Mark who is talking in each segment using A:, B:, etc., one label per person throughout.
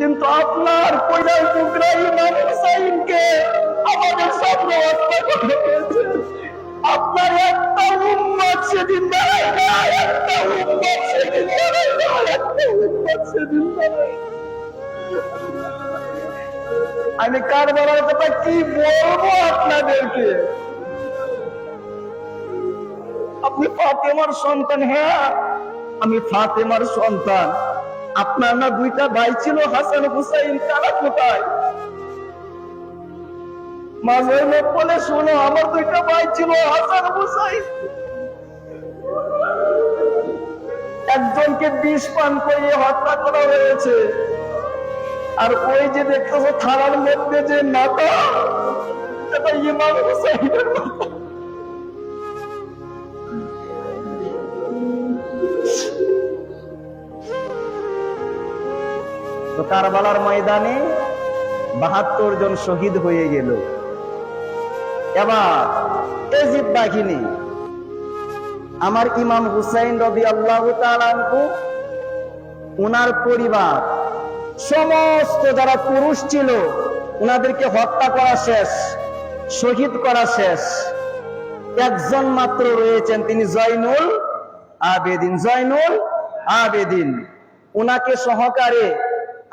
A: কিন্তু আপনার পৈরাল টুকরা ইমাম হুসাইনকে আমাদের সামনে হত্যা করে আপনার একটা উম্মত সেদিন দাঁড়ায় না একটা উম্মত সেদিন দাঁড়ায় না একটা উম্মত সেদিন। আমি কারবালার কথা কি বলব আপনাদেরকে? আপনি ফাতেমার সন্তান হ্যাঁ আমি ফাতেমার সন্তান। আপনার না দুইটা ভাই ছিল, হাসান হুসাইন, তারা কোথায়? মাঝে বলে শোনো, আমার দুইটা ভাই ছিল, হাসান হুসাইন। একজনকে বিষ পান করিয়ে হত্যা করা হয়েছে। আর ওই যে দেখতেছো থানার মধ্যে যে মাথা এটা ইমাম হুসাইনের তো কারবালার ময়দানে বাহাত্তর জন শহীদ হয়ে গেল। এবার এজিদ বাহিনী, আমার ইমাম হুসাইন রবি আল্লাহ ওনার পরিবার, সমস্ত যারা পুরুষ ছিল ওনাদেরকে হত্যা করা শেষ, শহীদ করা শেষ। একজন মাত্র রয়েছেন তিনি জয়নুল আবেদিন জয়নুল আবেদিন। ওনাকে সহকারে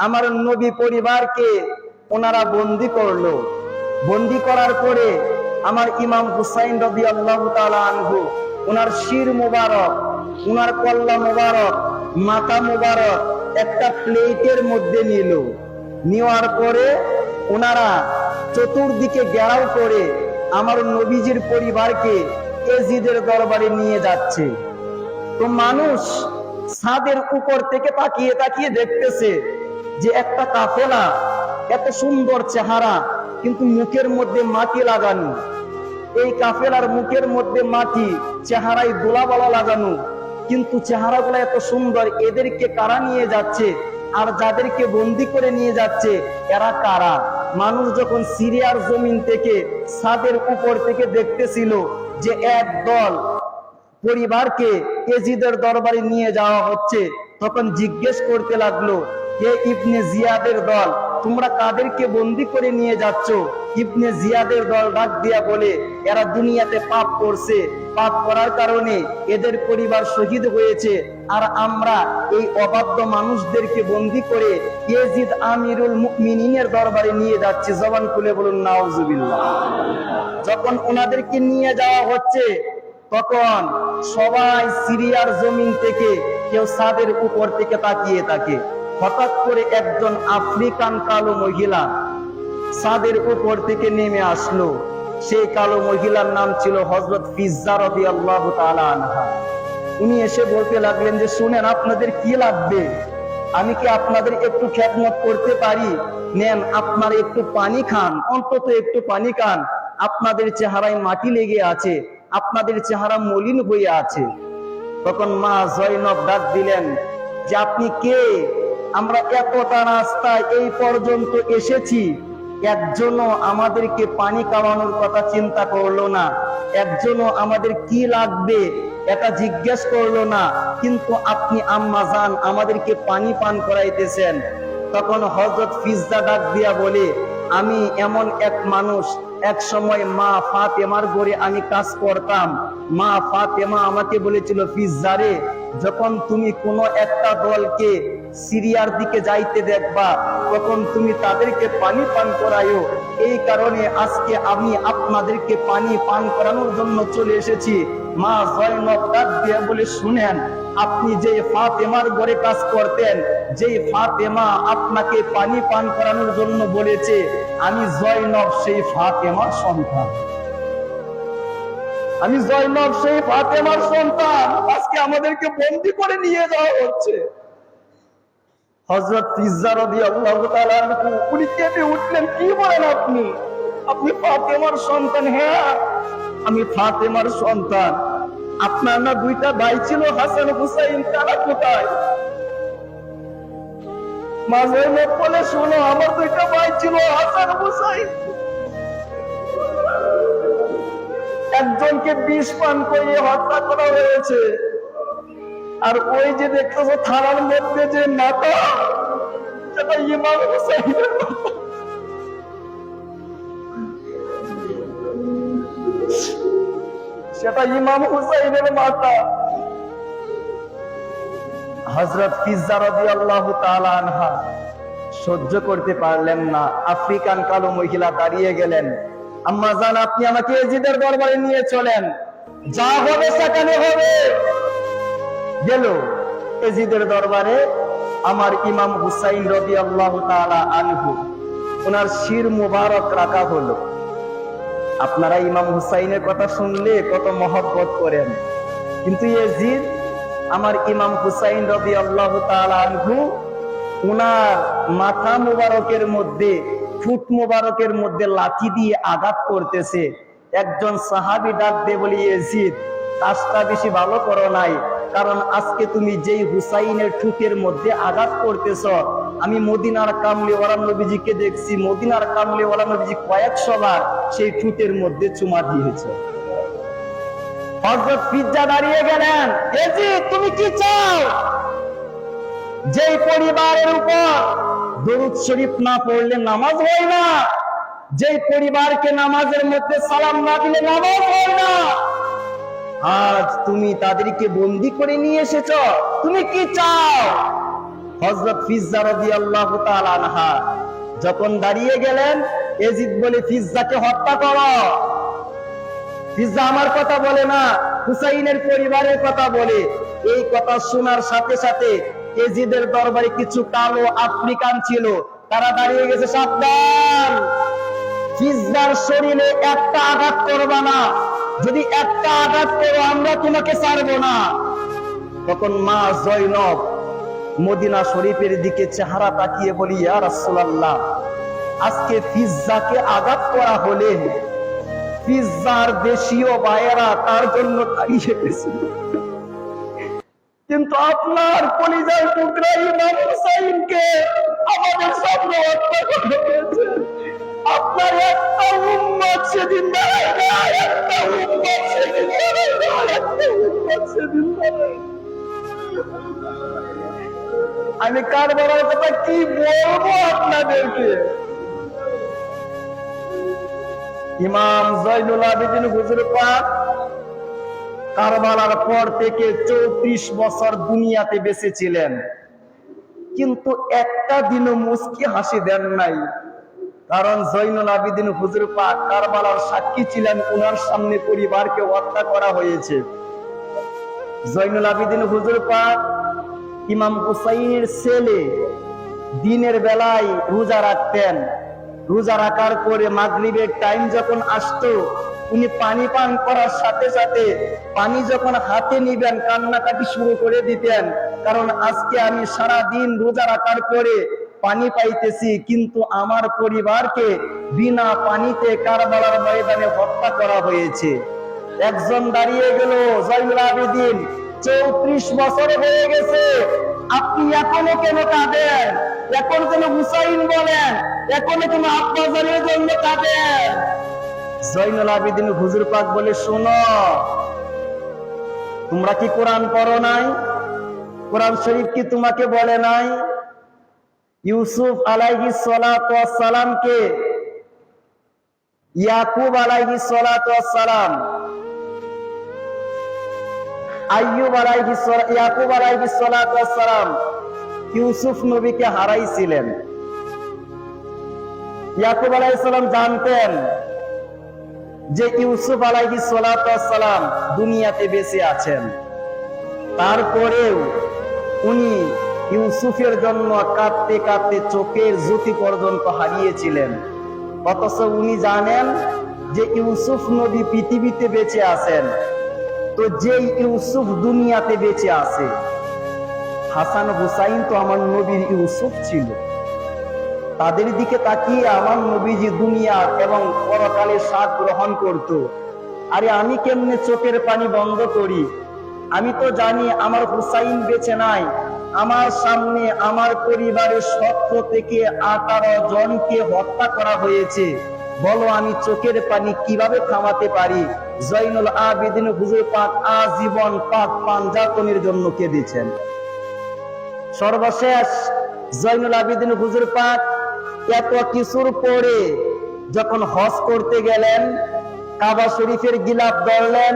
A: আমার নবী পরিবারকে ওনারা বন্দি করল। বন্দি করার পরে আমার ইমাম হুসাইন রবি আল্লাহ আনহু, ওনার শির মুবারক, ওনার কল্লা মুবারক, মাথা মুবারক একটা প্লেটের মধ্যে নিল। নেওয়ার পরে ওনারা চতুর্দিকে ঘেরাও করে আমার নবীজির পরিবারকে এজিদের দরবারে নিয়ে যাচ্ছে। তো মানুষ ছাদের উপর থেকে তাকিয়ে তাকিয়ে দেখতেছে যে একটা কাফেলা এত সুন্দর চেহারা, কিন্তু মুখের মধ্যে মাটি লাগানো। এই কাফেলার মুখের মধ্যে মাটি, চেহারায় দোলাবালা লাগানো। কিন্তু চেহারাগুলো এত সুন্দর, এদেরকে কারা নিয়ে যাচ্ছে? আর যাদেরকে বন্দি করে নিয়ে যাচ্ছে, এরা কারা? মানুষ যখন সিরিয়ার জমিন থেকে সাদের উপর থেকে দেখতেছিল যে এক দল পরিবারকে এজিদের দরবারে নিয়ে যাওয়া হচ্ছে, তখন জিজ্ঞেস করতে লাগল হে ইবনে জিয়াদের দল, তোমরা কাদেরকে বন্দি করে নিয়ে যাচ্ছ? ইবনে জিয়াদের দল ডাক দিয়া বলে, এরা দুনিয়াতে পাপ করছে। পাপ করার কারণে এদের পরিবার শহীদ হয়েছে। আর আমরা এই অবাধ্য মানুষদেরকে বন্দি করে ইয়েজিদ আমিরুল মুমিনিনের দরবারে নিয়ে যাচ্ছি। জবান খুলে বলুন, নাউজুবিল্লাহ। যখন ওনাদেরকে নিয়ে যাওয়া হচ্ছে, তখন সবাই সিরিয়ার জমিন থেকে কেউ ছাদের উপর থেকে তাকিয়ে থাকে। হঠাৎ করে একজন আফ্রিকান কালো মহিলা ছাদের উপর থেকে নেমে আসলো। সেই কালো মহিলার নাম ছিল হজরত ফিজ্জা রবি আল্লাহ আনহা। উনি এসে বলতে লাগলেন যে, শুনেন, আপনাদের কি লাগবে? আমি কি আপনাদের একটু খেদমত করতে পারি? নেন, আপনার একটু পানি খান, অন্তত একটু পানি খান। আপনাদের চেহারায় মাটি লেগে আছে, আপনাদের চেহারা মলিন হয়ে আছে। তখন মা জয়নব ডাক দিলেন, যে আপনি কে? আমরা এতটা রাস্তায় এই পর্যন্ত এসেছি। একজনও আমাদেরকে পানি খাওয়ানোর কথা চিন্তা করল না। একজনও আমাদের কি লাগবে এটা জিজ্ঞেস করল না। কিন্তু আপনি আম্মা যান আমাদেরকে পানি পান করাইতেছেন। তখন হজরত ফিজদা ডাক দিয়া বলে, আমি এমন এক মানুষ, এক সময় মা ফাতেমার গড়ে আমি কাজ করতাম। মা ফাতেমা আমাকে বলেছিল ফিজারে যখন তুমি কোনো একটা দলকে সিরিয়ার দিকে যাইতে দেখবা, তখন তুমি তাদেরকে পানি পান করায়ও এই কারণে আজকে আমি আপনাদেরকে পানি পান করানোর জন্য চলে এসেছি। মা জয়নব ডাক দিয়ে বলে, শুনেন, আপনি যে ফাতেমার ঘরে কাজ করতেন যে ফাতেমা আপনাকে পানি পান করানোর জন্য বলেছে, আমি জয়নব সেই ফাতেমার সন্তান। আমি জয়নব সেই ফাতেমার সন্তান। আজকে আমাদেরকে বন্দি করে নিয়ে যাওয়া হচ্ছে। হজরত আল্লাহ উনি কেঁপে উঠলেন, কি বলেন আপনি? আপনি ফাতেমার সন্তান হ্যাঁ আমি ফাতেমার সন্তান। আপনার না দুইটা ভাই ছিল, হাসান, হুসাইন, তারা কোথায়? মাঝে লোক বলে, শোনো, আমার দুইটা ভাই ছিল, হাসান, হুসাইন। একজনকে বিষ পান করিয়ে হত্যা করা হয়েছে। আর ওই যে দেখতেছো থানার মধ্যে যে মাথা সেটা ইমাম সেটা ইমাম হুসাইনের হজরত ফিজা আল্লাহ আনহা সহ্য করতে পারলেন না। আফ্রিকান কালো মহিলা দাঁড়িয়ে গেলেন। আম্মা জান, আপনি আমাকে এজিদের দরবারে নিয়ে চলেন। যা হবে সেখানে হবে। গেল। এজিদের দরবারে আমার ইমাম হুসাইন রবি আল্লাহ আনহু, ওনার শির মুবারক রাখা হলো। আপনারা ইমাম হুসাইনের কথা শুনলে কত মহব্বত করেন। কিন্তু এজিদ, আমার ইমাম হুসাইন রবি আল্লাহ আনহু উনার মাথা মুবারকের মধ্যে, ফুট মুবারকের মধ্যে লাঠি দিয়ে আঘাত করতেছে। একজন সাহাবি ডাক দে বলি, এজিদ, কাজটা বেশি ভালো করো নাই। কারণ আজকে তুমি যেই হুসাইনের ঠুকের মধ্যে আঘাত করতেছ, আমি মদিনার কামলে ওয়ালা নবীজিকে দেখছি, মদিনার কামলে ওয়ালা নবীজি কয়েকশো বার সেই ঠুকের মধ্যে চুমা দিয়েছে। হজরত পিজ্জা দাঁড়িয়ে গেলেন তুমি কি চাও? যেই পরিবারের উপর দরুদ শরীফ না পড়লে নামাজ হয় না, যেই পরিবারকে নামাজের মধ্যে সালাম না দিলে নামাজ হয় না। আজ তুমি তাদেরকে বন্দি করে নিয়ে এসেছ। তুমি কি চাও? হজরত ফিজ্জা রবি আল্লাহ আনহা যখন দাঁড়িয়ে গেলেন, এজিদ বলে, ফিজ্জাকে হত্যা করো। ফিজ্জা আমার কথা বলে না, হুসাইনের পরিবারের কথা বলে। এই কথা শোনার সাথে সাথে এজিদের দরবারে কিছু কালো আফ্রিকান ছিল। তারা দাঁড়িয়ে গেছে, সাবধান! ফিজ্জার শরীরে একটা আঘাত করবা না। যদি একটা আঘাত করো, আমরা তোমাকে ছাড়বো না। তখন মা জয়নব মদিনা শরীফের দিকে চেহারা তাকিয়ে বলি, ইয়া রাসূলুল্লাহ, আজকে ফিজ্জাকে আঘাত করা হলে পিজ্জার দেশীয় বায়েরা তার জন্য দাঁড়িয়ে গেছে। কিন্তু আপনার কলিজার টুকরা ইমাম হুসাইনকে আমাদের সামনে হত্যা করা আপনার একটা উম্মত সেদিন দাঁড়ায় না একটা উম্মত সেদিন একটা উম্মত সেদিন দাঁড়ায় না। আমি কথা কি বলব আপনাদেরকে? ইমাম জয়নুল আবেদিন হুজুর পাক কারবালার পর থেকে চৌত্রিশ বছর দুনিয়াতে বেঁচে ছিলেন। কিন্তু একটা দিনও মুস্কি হাসি দেন নাই। কারণ জৈনুল আবিদিন হুজুর পাক কারবালার সাক্ষী ছিলেন, উনার সামনে পরিবারকে হত্যা করা হয়েছে। জৈনুল আবিদিন হুজুর পাক ইমাম হুসাইনের ছেলে দিনের বেলায় রোজা রাখতেন। রোজা রাখার পরে মাগরিবের টাইম যখন আসতো, উনি পানি পান করার সাথে সাথে পানি যখন হাতে নিবেন, কান্নাকাটি শুরু করে দিতেন। কারণ আজকে আমি সারা দিন রোজা রাখার পরে পানি পাইতেছি, কিন্তু আমার পরিবারকে বিনা পানিতে কারবালার ময়দানে হত্যা করা হয়েছে। একজন দাঁড়িয়ে গেল জয়ুল আবেদিন, চৌত্রিশ বছর হয়ে গেছে। আপনি এখনও কেন কাঁদেন? এখন কেন হুসাইন বলেন? এখনও কেন আব্বাজানের জন্য কাঁদেন? জৈনুল আবেদিন হুজুর পাক বলে, শোনো, তোমরা কি কোরআন পড়ো নাই? কোরআন শরীফ কি তোমাকে বলে নাই? ইউসুফ আলাইহি সালামকে ইয়াকুব আলাইহি সালাম আইয়ুব আলাইহি ইয়াকুব আলাইহি সালাম ইউসুফ নবীকে হারাইছিলেন। ইয়াকুব আলাইহিস সালাম জানতেন যে ইউসুফ আলাইহি সালাম দুনিয়াতে বেঁচে আছেন। তারপরেও উনি ইউসুফের জন্য কাঁদতে কাঁদতে চোখের জ্যোতি পর্যন্ত হারিয়েছিলেন। অথচ উনি জানেন যে ইউসুফ নবী পৃথিবীতে বেঁচে আছেন। তো যেই ইউসুফ দুনিয়াতে বেঁচে আছে, হাসান হুসাইন তো আমার নবীর ইউসুফ ছিল। তাদের দিকে তাকিয়ে আমার নবীজি দুনিয়া এবং পরকালের স্বাদ গ্রহণ করত। আরে আমি কেমনে চোখের পানি বন্ধ করি? আমি তো জানি আমার হুসাইন বেঁচে নাই। আমার সামনে আমার পরিবারের সত্য থেকে আঠারো জনকে হত্যা করা হয়েছে। বলো, আমি চোখের পানি কীভাবে থামাতে পারি? জৈনুল আবিদিন হুজুর পাক আজীবন পাক পাঞ্জাতনের জন্য কেঁদেছেন। সর্বশেষ জয়নুল আবেদিন হুজুর পাক এত কিছুর পরে যখন হজ করতে গেলেন, কাবা শরীফের গিলাপ ধরলেন,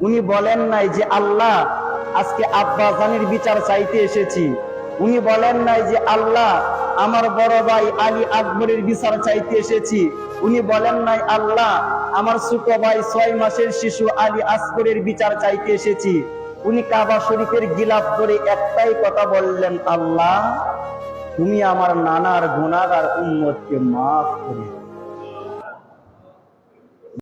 A: উনি বলেন নাই যে, আল্লাহ আজকে আব্বা জানির বিচার চাইতে এসেছি। উনি বলেন নাই যে, আল্লাহ, আমার বড় ভাই আলী আকবরের বিচার চাইতে এসেছি। উনি বলেন নাই, আল্লাহ, আমার ছোট ভাই ছয় মাসের শিশু আলী আসগরের বিচার চাইতে এসেছি। উনি কাবা শরীফের গিলাপ করে একটাই কথা বললেন, আল্লাহ, তুমি আমার নানার গুণাগার উম্মতকে মাফ করে।